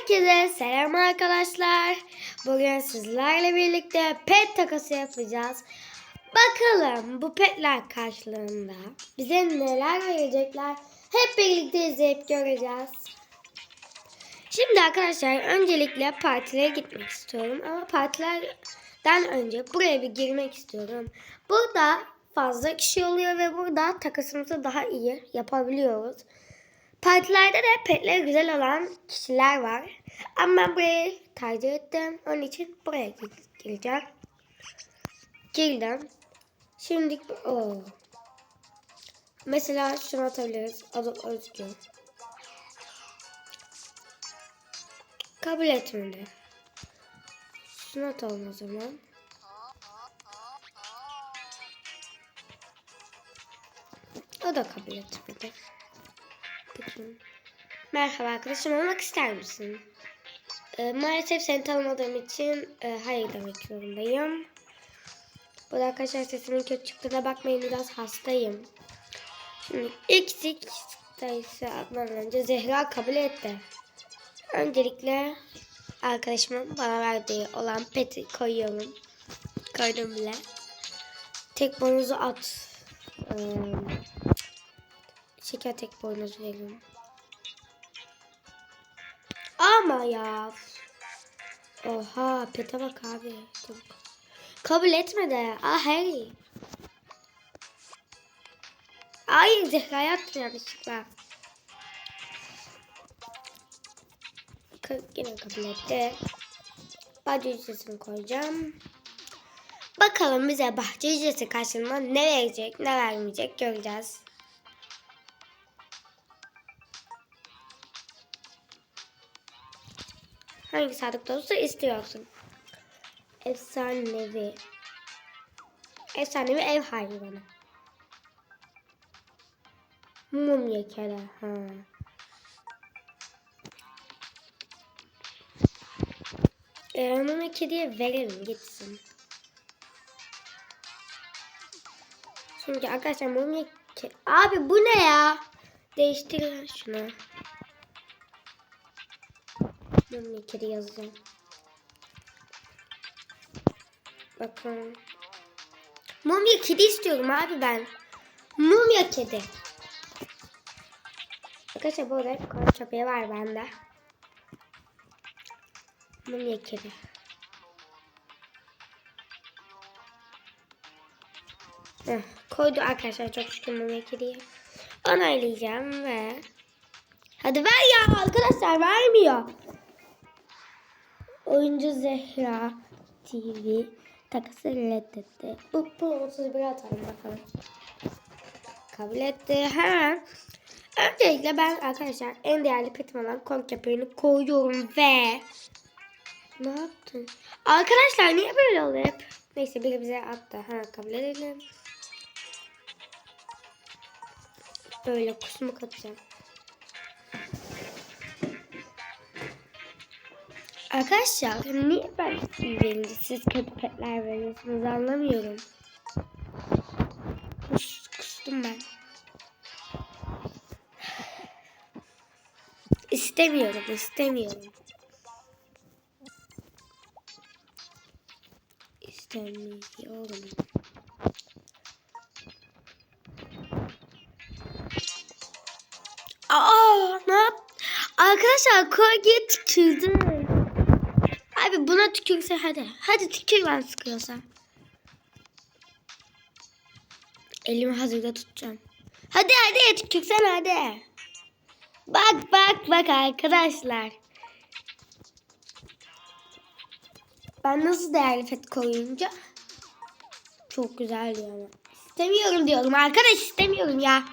Herkese selam arkadaşlar. Bugün sizlerle birlikte pet takası yapacağız. Bakalım bu petler karşılığında bize neler verecekler hep birlikte izleyip göreceğiz. Şimdi arkadaşlar öncelikle partilere gitmek istiyorum ama partilerden önce buraya bir girmek istiyorum. Burada fazla kişi oluyor ve burada takasımızı daha iyi yapabiliyoruz. Partilerde de petleri güzel olan kişiler var. Ama ben burayı tercih ettim. Onun için buraya gir- gireceğim. Girdim. Şimdi o. Mesela şunu atabiliriz. Adı Özgür. Kabul etmedi. Şunu atalım o zaman. O da kabul etmedi. Peki. Merhaba arkadaşım olmak ister misin? Ee, maalesef seni tanımadığım için e, hayır demek zorundayım. Bu arada arkadaşlar sesimin kötü çıktığına bakmayın biraz hastayım. Şimdi ilk ilk sayısı atmadan önce Zehra kabul etti. Öncelikle arkadaşımın bana verdiği olan peti koyuyorum. Koydum bile. Tek boynuzu at. Ee, Şeker tek verin. Ama ya. Oha pete bak abi. Kabul etme de. Ah Harry. Ay Zehra yaptım yanlışlıkla. Yine kabul etti. Bahçe ücretini koyacağım. Bakalım bize bahçe ücreti karşılığında ne verecek ne vermeyecek göreceğiz. Hangi sadık dostu istiyorsun? Efsanevi. Efsanevi ev hayvanı. Mumya kere. Ha. Ee, mumya kediye verelim gitsin. Çünkü arkadaşlar mumya Abi bu ne ya? Değiştir şunu. Mumya kedi yazacağım. Bakın. Mumya kedi istiyorum abi ben. Mumya kedi. Arkadaşlar bu arada kor köpeği var bende. Mumya kedi. Heh, koydu arkadaşlar çok şükür mumya kediyi. Onaylayacağım ve Hadi ver ya arkadaşlar vermiyor. Oyuncu Zehra TV takası reddetti. Bu, bu 31 atalım bakalım. Kabul etti. Hemen. Öncelikle ben arkadaşlar en değerli petim olan kon köpeğini koyuyorum ve ne yaptın? Arkadaşlar niye böyle oluyor hep? Neyse biri bize attı. Ha kabul edelim. Böyle kusmuk atacağım. Arkadaşlar niye ben iyi verince siz kötü petler veriyorsunuz anlamıyorum. Kus, kustum ben. İstemiyorum, istemiyorum. İstemiyorum. Aa, ne yap? Arkadaşlar korkuya tükürdü. Abi buna tükürse hadi. Hadi tükür ben sıkıyorsa. Elimi hazırda tutacağım. Hadi hadi tükürsen hadi. Bak bak bak arkadaşlar. Ben nasıl değerli fet koyunca çok güzel diyor ama. İstemiyorum diyorum arkadaş istemiyorum ya.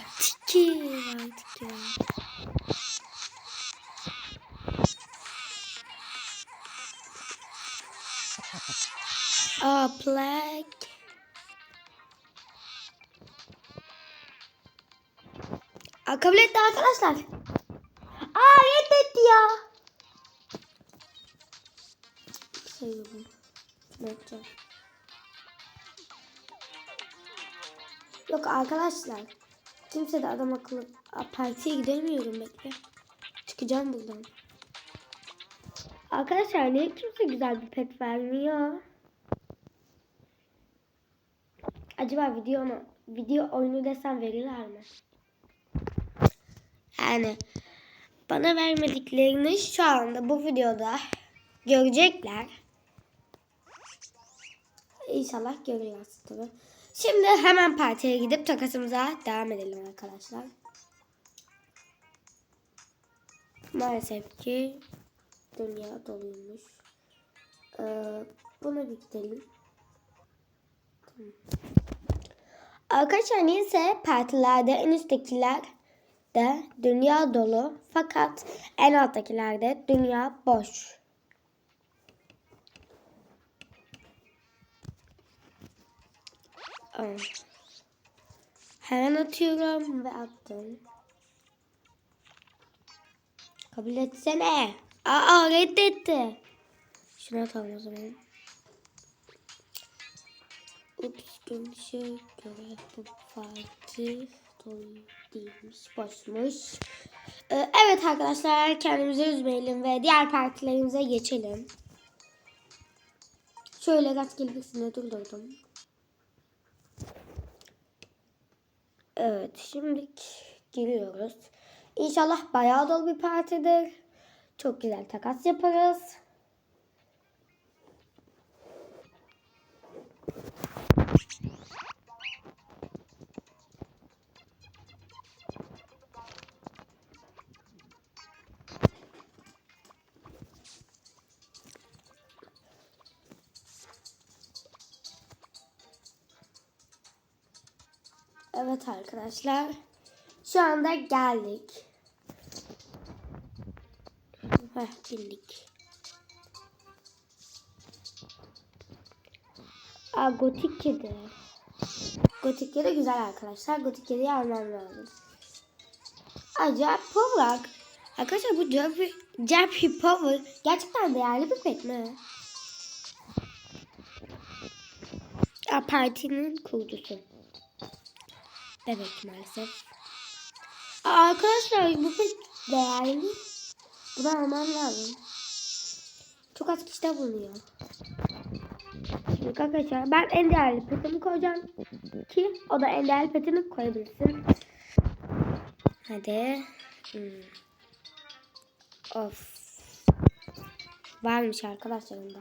Artık ya. Aa black. Aa, kabul etti arkadaşlar. Aa reddetti ya. Yok arkadaşlar. Kimse de adam akıllı partiye gidemiyorum bekle. Çıkacağım buradan. Arkadaşlar niye kimse güzel bir pet vermiyor? Acaba video mu? Video oyunu desem verirler mi? Yani bana vermediklerini şu anda bu videoda görecekler. İnşallah görüyoruz tabii. Şimdi hemen partiye gidip takasımıza devam edelim arkadaşlar. Maalesef ki dünya doluymuş. Ee, buna bir. Tamam. Arkadaşlar neyse partilerde en üsttekiler de dünya dolu fakat en alttakilerde dünya boş. Aa. Hemen atıyorum ve attım. Kabul etsene. Aa reddetti. Şunu atalım o zaman. Ups görünüşe göre bu dolu değilmiş. Boşmuş. Ee, evet arkadaşlar kendimizi üzmeyelim ve diğer partilerimize geçelim. Şöyle rastgele birisine durdurdum. Evet şimdi giriyoruz. İnşallah bayağı dolu bir partidir. Çok güzel takas yaparız. Evet arkadaşlar. Şu anda geldik. Heh, bildik. Aa, gotik kedi. Gotik kedi güzel arkadaşlar. Gotik kediyi almam lazım. Acayip Power. Arkadaşlar bu Jerry, Jerry Power gerçekten değerli bir pet mi? Aa, partinin kurucusu. Bebek maalesef. Aa, arkadaşlar bu pek değerli. Bunu almam lazım. Çok az kişide bulunuyor. Şimdi arkadaşlar ben en değerli petimi koyacağım. Ki o da en değerli petini koyabilsin. Hadi. Hmm. Of. Varmış arkadaşlarım da.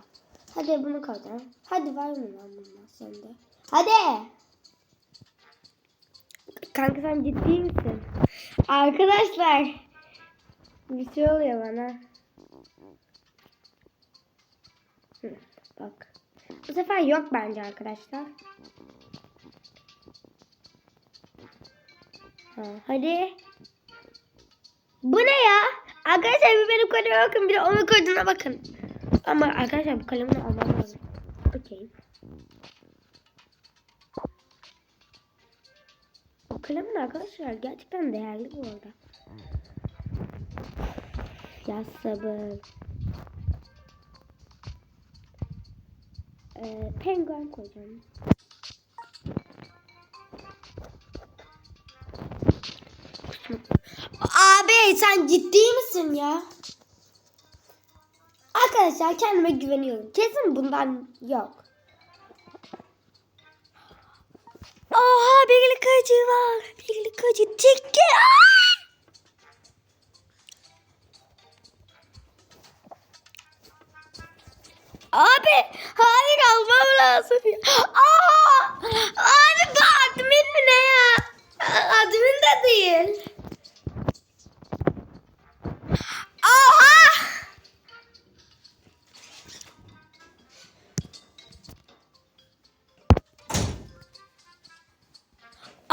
Hadi bunu koyacağım. Hadi var mı lan bunlar sende? Hadi. Kanka sen ciddi misin? Arkadaşlar. Bir şey oluyor bana. Hı, bak. Bu sefer yok bence arkadaşlar. Ha, hadi. Bu ne ya? Arkadaşlar bir benim kaleme bakın bir de onun koduna bakın. Ama arkadaşlar bu kalemini almam lazım. Kalemin arkadaşlar gerçekten değerli bu arada. Ya sabır. Ee, penguen koyacağım. Abi sen ciddi misin ya? Arkadaşlar kendime güveniyorum. Kesin bundan yok. Oha birlik acı var. Birlik acı tiki. Abi hayır almam lazım. Aa, abi bu admin mi ne ya? Admin de değil. Oha!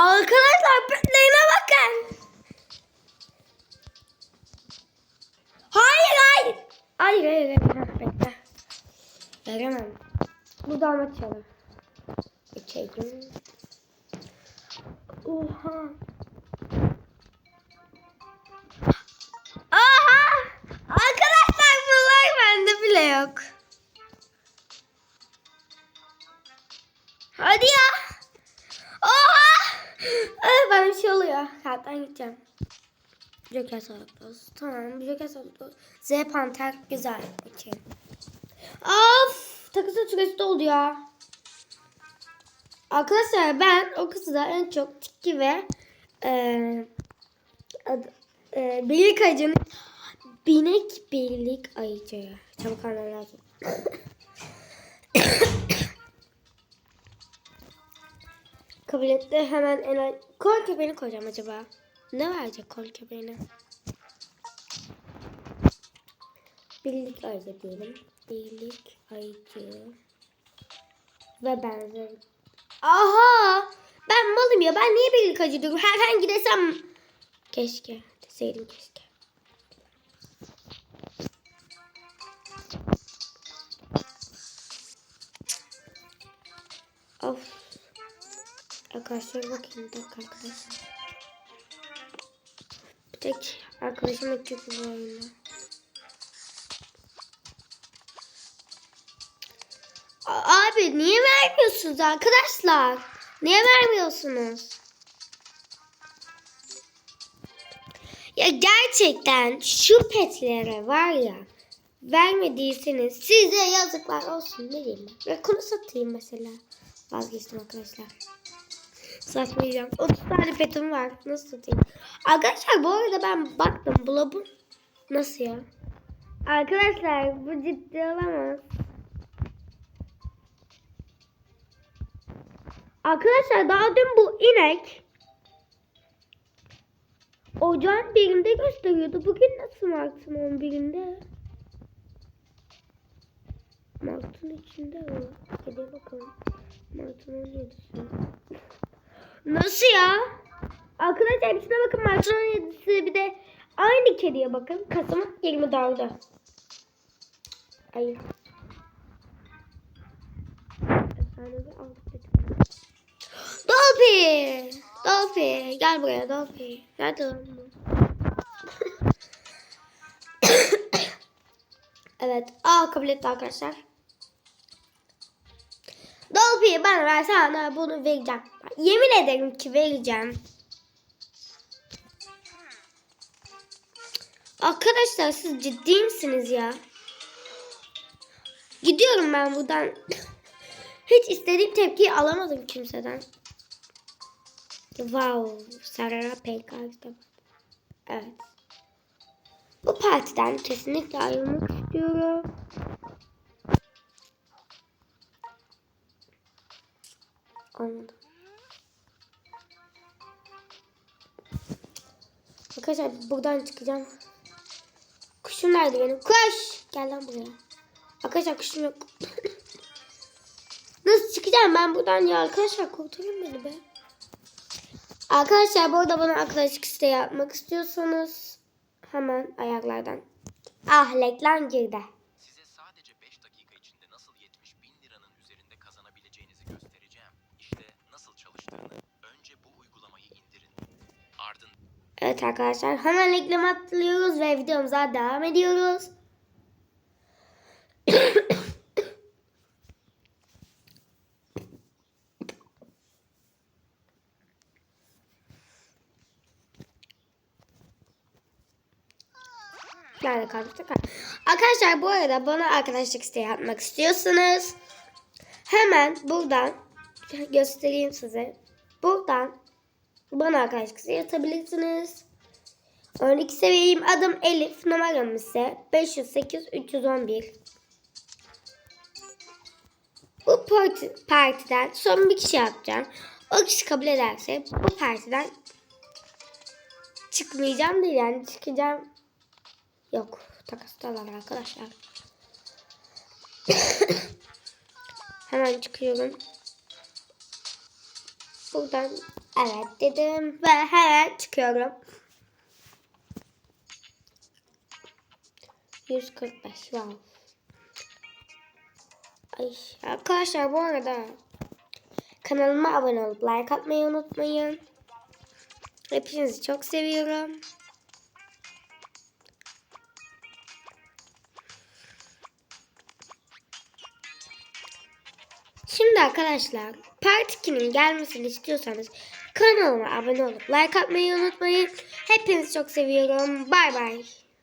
Arkadaşlar petlerine bakın. Hayır hayır. Hayır hayır hayır. Ha, bekle. Veremem. Buradan açalım. İçelim. Oha. Aha! Arkadaşlar bunlar bende bile yok. Hadi ya. Bana bir şey oluyor. Kalpten gideceğim. Joker Santos. Tamam. Joker Santos. Z Panter. Güzel. Okey. Of! Takısı süresi doldu ya. Arkadaşlar ben o kızda en çok Tiki ve e, ad, e, birlik ayıcının binek birlik ayıcı. Çabuk almam lazım. Kabul etti. Hemen en kol köpeğini koyacağım acaba. Ne verecek kol köpeğine? Birlik ayıcı diyelim. Birlik ayıcı. Ve benzeri. Aha! Ben malım ya. Ben niye birlik ayıcı diyorum? Herhangi desem. Keşke. Deseydim keşke. Arkadaşlar bakayım bir dakika arkadaşlar. Bir tek arkadaşım açıyor bu oyunda. A- Abi niye vermiyorsunuz arkadaşlar? Niye vermiyorsunuz? Ya gerçekten şu petlere var ya vermediyseniz size yazıklar olsun ne diyeyim. Ve konu satayım mesela. Vazgeçtim arkadaşlar. Satmayacağım. 30 tane petim var. Nasıl satayım? Arkadaşlar bu arada ben baktım bulabım. Nasıl ya? Arkadaşlar bu ciddi olamaz. Arkadaşlar daha dün bu inek ocağın birinde gösteriyordu. Bugün nasıl Mart'ın 11'inde? Mart'ın içinde mi? Hadi bakalım. Mart'ın 17'si. Nasıl ya? Arkadaşlar içine bakın Mart'ın 17'si bir de aynı kediye bakın. Kasım 24'ü. Ay. Efsanevi aldık dedim. Dolphy! Dolphy! Gel buraya Dolphy. Nerede lan evet. Aa kabul etti arkadaşlar. Dolphy bana ver sana bunu vereceğim. Yemin ederim ki vereceğim. Arkadaşlar siz ciddi misiniz ya? Gidiyorum ben buradan. Hiç istediğim tepkiyi alamadım kimseden. Wow, Sarara PKX'de. Evet. Bu partiden kesinlikle ayrılmak istiyorum. Olmadı. Arkadaşlar buradan çıkacağım. Kuşum nerede benim? Kuş! Gel lan buraya. Arkadaşlar kuşum yok. Nasıl çıkacağım ben buradan ya? Arkadaşlar kurtarın beni be. Arkadaşlar bu arada bana arkadaşlık isteği yapmak istiyorsanız hemen ayaklardan. Ah reklam girdi. Önce bu uygulamayı indirin. Ardından Evet arkadaşlar hemen reklam atlıyoruz ve videomuza devam ediyoruz. Nerede kalmıştık? Arkadaşlar bu arada bana arkadaşlık isteği atmak istiyorsanız hemen buradan göstereyim size. Buradan bana arkadaşlık isteği atabilirsiniz. 12 seviyeyim. Adım Elif. Numaram ise 508 311. Bu parti, partiden son bir kişi yapacağım. O kişi kabul ederse bu partiden çıkmayacağım değil yani çıkacağım. Yok takastalar arkadaşlar. Hemen çıkıyorum. Buradan evet dedim ve hemen çıkıyorum. 145 wow. Ay arkadaşlar bu arada kanalıma abone olup like atmayı unutmayın. Hepinizi çok seviyorum. Şimdi arkadaşlar Part 2'nin gelmesini istiyorsanız kanalıma abone olup like atmayı unutmayın. Hepinizi çok seviyorum. Bay bay.